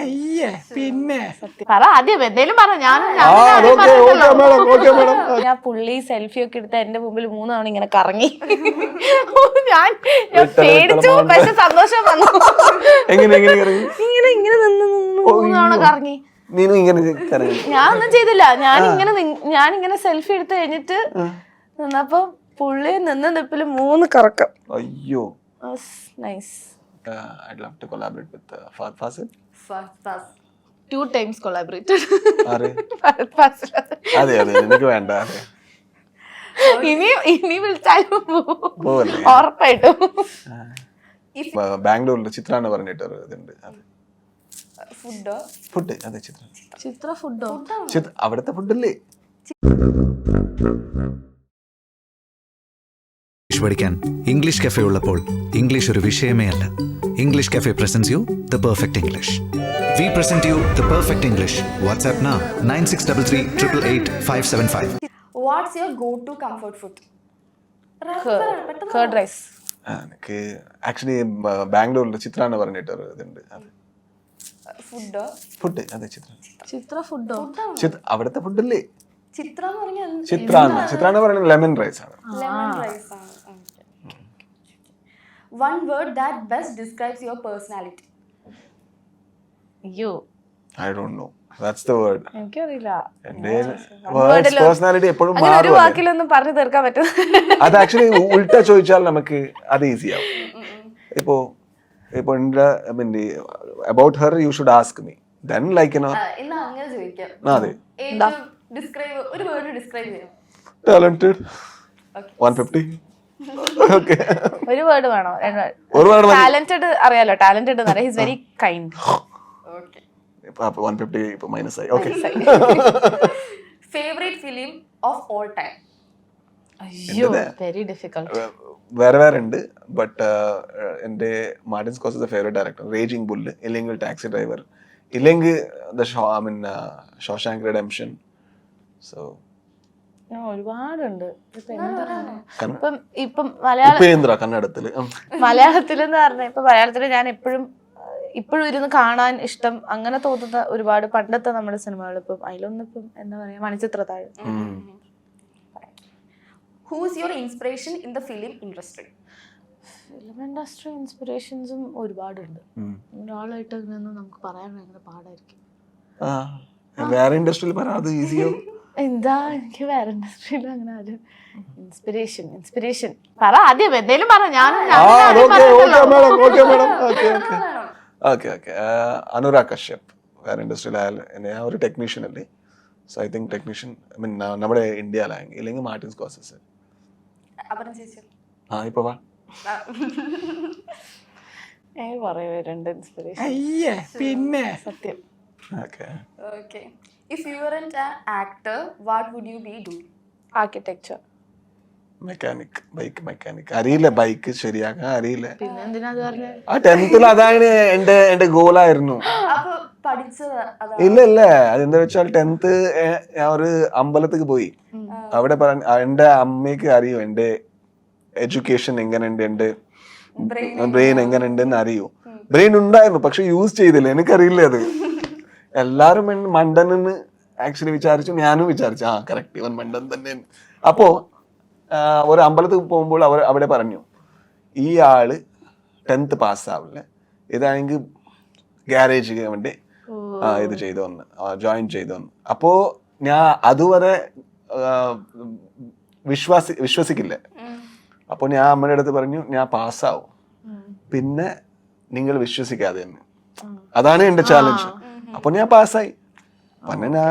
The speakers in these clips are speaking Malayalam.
അയ്യേ പിന്നെ. പറ ആദ്യം എന്തേലും പറ. ഞാൻ ഞാൻ പുള്ളി സെൽഫി ഒക്കെ എടുത്ത എന്റെ മുമ്പിൽ മൂന്നാണ് ഇങ്ങനെ കറങ്ങി. ഞാൻ ഞാൻ പേടിച്ചു പക്ഷെ സന്തോഷം വന്നു. എങ്ങനെ എങ്ങനെ ഇറങ്ങി ഇങ്ങനെ ഇങ്ങനെ നിന്ന് നിന്ന് മൂന്നാണ് കറങ്ങി. ഞാനൊന്നും ഇങ്ങനെ കറങ്ങി. ഞാൻ ഒന്നും ചെയ്തില്ല. ഞാൻ ഇങ്ങനെ ഞാൻ ഇങ്ങനെ സെൽഫി എടുത്തു കഴിഞ്ഞിട്ട് നിന്നപ്പോ പുള്ളി നിന്ന് നിപ്പിൽ മൂന്ന് കറക്കം. അയ്യോ. Nice I love to collaborate with Fahadh Faasil two times collaborated ആരെ അതെ അതെ എനിക്ക് വേണ്ട അതെ. ഇനി ഇനി വിളിച്ചാലും പോവും. പോവല്ലേ? ഉറപ്പായിട്ടും. ബ- ബാംഗ്ലൂരിൽ ചിത്ര എന്ന് പറഞ്ഞിട്ട് ഒരു ഇതുണ്ട്. അത് ഫുഡോ? ഫുഡ് അതെ ചിത്ര. ചിത്ര ഫുഡോ? ചിത്ര അവിടുത്തെ ഫുഡല്ലേ? ഇംഗ്ലീഷ് പഠിക്കാൻ. ഇംഗ്ലീഷ് കഫേ ഉള്ളപ്പോൾ ഇംഗ്ലീഷ് ഒരു വിഷയമേ അല്ല. English cafe presents you the perfect English we present you the perfect English WhatsApp നാ nine six double three triple eight five seven five what's your go to comfort food curd rice എനിക്ക് ആക്ച്വലി ബാംഗ്ലൂരിൽ ചിത്ര എന്ന് പറഞ്ഞിട്ട് ഒരു ഇതുണ്ട്. ഫുഡ് ഫുഡ് അതെ ചിത്ര ചിത്ര ഫുഡോ അവിടുത്തെ ഫുഡല്ലേ ചിത്ര എന്ന് പറഞ്ഞാൽ ചിത്ര ചിത്ര എന്ന് പറയുന്നത് ലെമൺ റൈസ് ആണ്. One word that best describes your personality you I don't know that's the word എനിക്കറിയില്ല. എന്റെ പേഴ്സണാലിറ്റി എപ്പോഴും മാറും വാക്കിലൊന്നും പറഞ്ഞു തീർക്കാൻ പറ്റും അത് ആക്ച്വലി ഉൾട്ട ചോദിച്ചാൽ നമുക്ക് അത് ഈസി ആവും. ഇപ്പോ ഇപ്പൊ എന്റെ about her you should ask me then like അതെ. ഡിസ്ക്രൈബ് ഒരു വേർഡ് ഡിസ്ക്രൈബ് ചെയ്യും. ടാലന്റഡ് വൺ ഫിഫ്റ്റി ഓക്കെ ഒരു വേർഡ് വേണോ? ഒരു വേർഡ് മതി ടാലന്റഡ് അറിയാലോ? ടാലന്റഡ് എന്ന് പറയാം. ഹിസ് വെരി കൈൻഡ് ഓക്കേ ഇപ്പൊ വൺ ഫിഫ്റ്റി ഇപ്പൊ മൈനസ് ആയി. Okay favourite film of all time അയ്യോ വെരി ഡിഫിക്കൽട്ട് വേറെ വേറെ ഉണ്ട് ബട്ട് എന്റെ Martin Scorsese favourite director Raging Bull ഇല്ലെങ്കിൽ ടാക്സി ഡ്രൈവർ ഇല്ലെങ്കിൽ the Shaw I mean Shawshank Redemption so ഒരുപാടുണ്ട്. ഇപ്പൊ? ഇപ്പം ഇപ്പം മലയാള കന്നഡത്തിൽ. എന്ന് പറഞ്ഞ ഇപ്പൊ മലയാളത്തിൽ ഞാൻ എപ്പോഴും ഇപ്പോഴും ഇരുന്ന് കാണാൻ ഇഷ്ടം അങ്ങനെ തോന്നുന്ന ഒരുപാട് പണ്ടത്തെ നമ്മുടെ സിനിമകൾ. ഇപ്പം അതിലൊന്നും ഇപ്പം എന്താ പറയാ Manichitrathazhu. Who's your inspiration in the film industry film industry ഇൻസ്പിറേഷൻസും ഒരുപാടുണ്ട്. ഒരാളായിട്ട് അങ്ങനെയൊന്നും നമുക്ക് പറയാൻ ഭയങ്കര പാടായിരിക്കും. ആ, വേറെ ഇൻഡസ്ട്രിയിൽ പറയാതെ ഈസിയോ എന്താ? എനിക്ക് വേറെ ഇൻഡസ്ട്രിയിൽ അങ്ങനെ ആരും ഇൻസ്പിറേഷൻ ഇൻസ്പിറേഷൻ പറ ആദ്യം എന്തേലും പറ. ഞാൻ ആ ഞാനും okay okay madam okay madam. Okay okay. Okay okay. Anurag Kashyap. വേറെ ഇൻഡസ്ട്രിയിലായാലും ഞാൻ ഒരു ടെക്നീഷ്യൻ അല്ലേ? So I think technician I mean നമ്മുടെ ഇന്ത്യയിലായെങ്കിൽ ഇല്ലെങ്കിൽ മാർട്ടിൻ സ്കോസസ് ആ ഇപ്പൊ വാ. ഏ പറയൂ ഇൻസ്പിറേഷൻ അയ്യേ പിന്നെ. സത്യം. Okay. Okay. If you weren't an actor what would you be doing? Architecture mechanic bike mechanic അറിയില്ല ബൈക്ക് ശരിയാക്കാൻ അറിയില്ല. പിന്നെ എന്തിനാ അത് പറഞ്ഞത് ആ ടെൻത്തിൽ അതാണ് എന്റെ എന്റെ ഗോളായിരുന്നു അപ്പൊ പഠിച്ചത് അതാ ഇല്ല ഇല്ല. അതെന്താ വെച്ചാൽ ടെൻത്ത് ഞാൻ ഒരു അമ്പലത്തേക്ക് പോയി. അവിടെ പറഞ്ഞ എന്റെ അമ്മയ്ക്ക് അറിയൂ? എന്റെ എഡ്യൂക്കേഷൻ എങ്ങനെയുണ്ട്? എന്റെ ബ്രെയിൻ എങ്ങനെയുണ്ടെന്ന് അറിയൂ? ബ്രെയിൻ ഉണ്ടായിരുന്നു പക്ഷെ യൂസ് ചെയ്തില്ല. എനിക്കറിയില്ല അത്. എല്ലാരും മണ്ടൻ മണ്ടനെന്ന് ആക്ച്വലി വിചാരിച്ചു ഞാനും വിചാരിച്ചു. ആ കറക്റ്റ് ഇവൻ മണ്ടൻ തന്നെ അപ്പോ ഒരു അമ്പലത്തിൽ പോകുമ്പോൾ അവർ അവിടെ പറഞ്ഞു ഈ ആൾ ടെൻത്ത് പാസ്സാവില്ല ഇതാണെങ്കിൽ ഗ്യാരേജ് വേണ്ടി ഇത് ചെയ്തു വന്ന് ജോയിൻ ചെയ്തു വന്ന് അപ്പോ ഞാൻ അതുവരെ വിശ്വാസി വിശ്വസിക്കില്ല. അപ്പോൾ ഞാൻ അമ്മയുടെ അടുത്ത് പറഞ്ഞു ഞാൻ പാസ്സാവും പിന്നെ നിങ്ങൾ വിശ്വസിക്കാതെ തന്നെ. അതാണ് എന്റെ ചാലഞ്ച് അപ്പൊ ഞാൻ പാസ്സായി. പിന്നെ ഞാൻ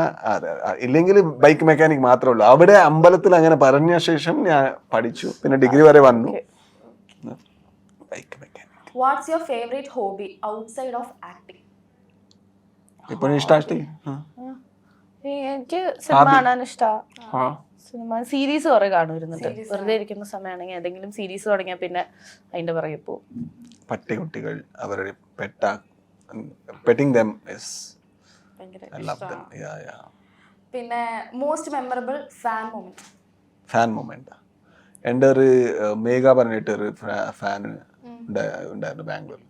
ഇല്ലെങ്കിൽ ബൈക്ക് മെക്കാനിക് മാത്രമേ ഉള്ളൂ. അവിടെ അമ്പലത്തിൽ അങ്ങനെ പറഞ്ഞ ശേഷം ഞാൻ പഠിച്ചു. പിന്നെ ഡിഗ്രി വരെ വന്നു. Bike mechanic. What's your favourite hobby outside of acting ഇപ്പൊ ഇഷ്ടാഷ്ടി എനിക്ക് സിനിമ കാണാൻ ഇഷ്ടമാണ് സിനിമ സീരീസ് കുറെ കാണുമായിരുന്നുണ്ട് വെറുതെ ഇരിക്കുന്ന സമയമാണെങ്കിൽ ഏതെങ്കിലും സീരീസ് തുടങ്ങിയാൽ പിന്നെ അതിന്റെ പുറകെ പോകും. പട്ടികുട്ടികൾ അവരുടെ പെട്ട പെറ്റിംഗ് ദം ഇസ് പിന്നെ most memorable fan moment fan moment എന്റെ ഒരു മേഘ പറഞ്ഞിട്ട് ഒരു ഫാൻ ഉണ്ടായിരുന്നു ബാംഗ്ലൂരിൽ.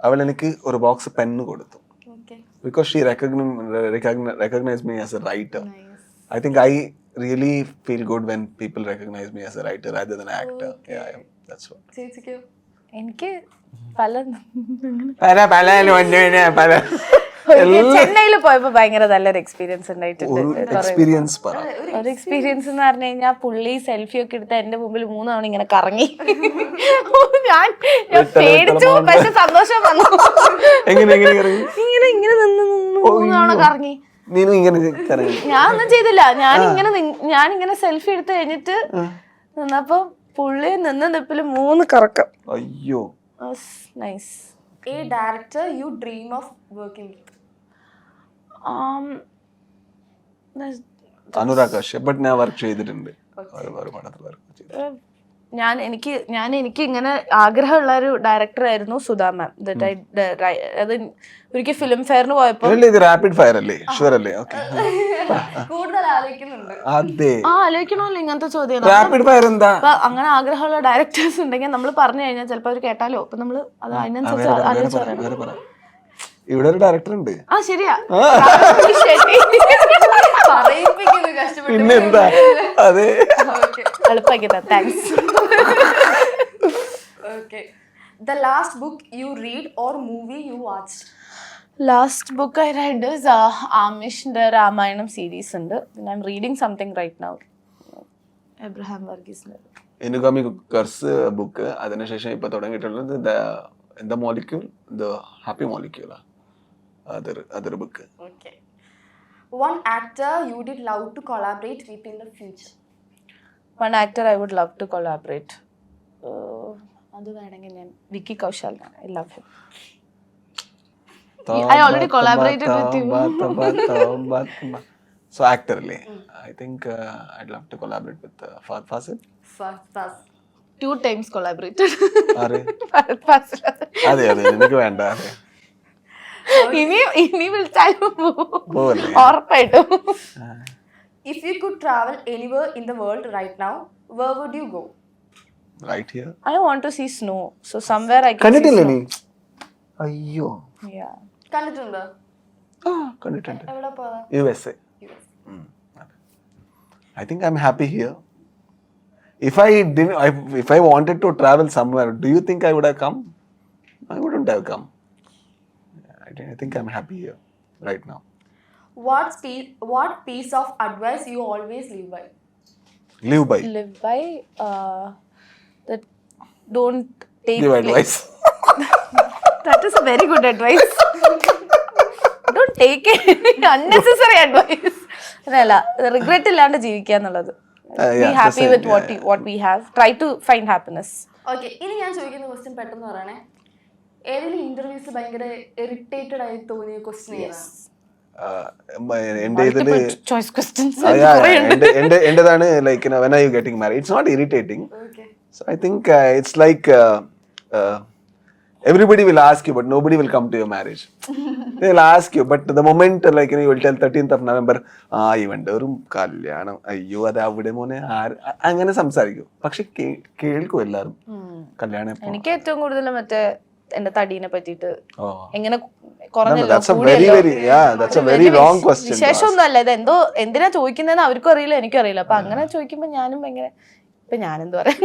അവൾ എനിക്ക് ഒരു ബോക്സ് പെന്ന് കൊടുത്തു. Okay. Because she recognise me as a writer I think I really feel good when people recognise me as a writer rather than actor എനിക്ക് പല പല പല ചെന്നൈയിൽ പോയപ്പോ ഭയങ്കര നല്ലൊരു എക്സ്പീരിയൻസ് ഉണ്ടായിട്ടുണ്ട് ഒരു എക്സ്പീരിയൻസ് ഒരു എക്സ്പീരിയൻസ് എന്ന് പറഞ്ഞു കഴിഞ്ഞാൽ പുള്ളി സെൽഫി ഒക്കെ എടുത്ത എന്റെ മുമ്പിൽ മൂന്നാണ് തവണ ഇങ്ങനെ കറങ്ങി. ഞാൻ ഞാൻ പേടിച്ചു പക്ഷെ സന്തോഷം വന്നു. ഇങ്ങനെ ഇങ്ങനെ നിന്ന് നിന്ന് മൂന്ന് തവണ കറങ്ങി. ഇങ്ങനെ ഞാൻ ഒന്നും ചെയ്തില്ല. ഞാൻ ഇങ്ങനെ ഞാൻ ഇങ്ങനെ സെൽഫി എടുത്ത് കഴിഞ്ഞിട്ട് നിന്നപ്പോ പുള്ളി നിന്ന് നിപ്പിൽ മൂന്ന് കറക്കം. അയ്യോ. Nice director you dream of working. with. Anurag Kashyap ഞാൻ വർക്ക് ചെയ്തിട്ടുണ്ട്. ചെയ്തു ഞാൻ എനിക്ക് ഞാൻ എനിക്ക് ഇങ്ങനെ ആഗ്രഹമുള്ള ഒരു ഡയറക്ടർ ആയിരുന്നു സുധാ മാം അത് ഒരിക്കൽ ഫിലിം ഫെയറിന് പോയപ്പോ ഇതല്ലേ ഇത് റാപ്പിഡ് ഫയർ അല്ലേ? ഷുവർ അല്ലേ? കൂടുതൽ ആലോചിക്കുന്നുണ്ട്. ആ ആലോചിക്കണമല്ലോ ഇങ്ങനത്തെ ചോദ്യം റാപ്പിഡ് ഫയർ എന്താ? അങ്ങനെ ആഗ്രഹമുള്ള ഡയറക്ടേഴ്സ് ഉണ്ടെങ്കിൽ നമ്മൾ പറഞ്ഞു കഴിഞ്ഞാൽ ചിലപ്പോൾ അവർ കേട്ടാലോ? അപ്പൊ നമ്മൾ അത് അതിനനുസരിച്ച് ആലോചിച്ച് പറ, പറയണം വേറെ പറ. ഇവിടെ ഒരു ഡയറക്ടർ ഉണ്ട്. ആ ശരിയാ. പറയിപ്പിക്കുന്നു കഷ്ടപ്പെട്ട് പിന്നെന്താ? അതെ. Okay. എളുപ്പമാക്കി thanks Okay. The last book you read or movie you watch last book I read ആമേഷിന്റെ Ramayanam series ഉണ്ട്. പിന്നെ I'm reading something right now Abraham വർഗീസിന്റെ എനിക്കാമി കർസ് ബുക്ക് അതിനുശേഷം ഇപ്പൊ തുടങ്ങിയിട്ടുള്ളത് ദ- എന്താ മോളിക്യൂൾ ദ ഹാപ്പി മോളിക്യൂളാ അതൊരു അതൊരു book Okay. One actor you did love to collaborate with in the future. One actor I would love to collaborate അത് വേണമെങ്കിൽ ഞാൻ Vicky Kaushal I love him I already collaborated with you. So actor അല്ലേ? I think I love to collaborate with Fahadh Faasil First, first. Two times collaborated ആരെ? അതെ അതെ എനിക്ക് വേണ്ട അതെ. ഇനി ഇനി വിളിച്ചാലും പോവും. പോവല്ലേ ഉറപ്പായിട്ടും If you could travel anywhere in the world right now, where would you go? Right here I want to see snow so somewhere I കണ്ടിട്ടില്ലേ നീ അയ്യോ കണ്ടിട്ടുണ്ടോ ആ കണ്ടിട്ടുണ്ട് എവിടെ പോയതാ U S A I think I'm happy here. If I didn't, I, if I wanted to travel somewhere, do you think I would have come? I wouldn't have come. I, think- I think I'm happy here right now. What, piece, what piece of advice you always live by? Live by. live by uh, that don't take Give advice. that is a very good advice don't take any unnecessary advice അതല്ല റിഗ്രറ്റ് ഇല്ലാണ്ട് ജീവിക്കുക എന്നുള്ളത് Uh, be yeah, happy with what yeah, what we have try to find happiness okay ഇനി ഞാൻ ചോദിക്കുന്ന ക്വസ്റ്റ്യൻ പെട്ടെന്ന് പറയണേ ഏതെങ്കിലും ഇന്റർവ്യൂസ് ഭയങ്കര ഇറിറ്റേറ്റഡ് ആയി തോന്നിയ ക്വസ്റ്റ്യൻ എന്റെ ഇതിൽ ചോയ്സ് ക്വസ്റ്റ്യൻസ് yeah, yeah, എന്റെ- എന്റെ- എന്റെതാണ് like when are you getting married it's not irritating so I think it's like everybody will ask you, but nobody will come to your marriage. They'll ask you, but the moment like you, know, you will tell 13th of November, ആ ഇവന്റെ ഒരു കല്യാണം. അയ്യോ അത് അവിടെ മോനെ ആര്? അങ്ങനെ സംസാരിക്കും. പക്ഷെ കേൾക്കും എല്ലാരും കല്യാണം? എനിക്ക് ഏറ്റവും കൂടുതൽ മറ്റേ എന്റെ തടീനെ പറ്റിയിട്ട്. എങ്ങനെ വിശേഷമൊന്നും അല്ല ഇത് എന്തോ എന്തിനാ ചോദിക്കുന്നതെന്ന് അവർക്കും അറിയില്ല എനിക്കും അറിയില്ല. അപ്പൊ അങ്ങനെ ചോദിക്കുമ്പോ ഞാനും ഭയങ്കര ഇപ്പൊ ഞാനെന്ത് പറയാൻ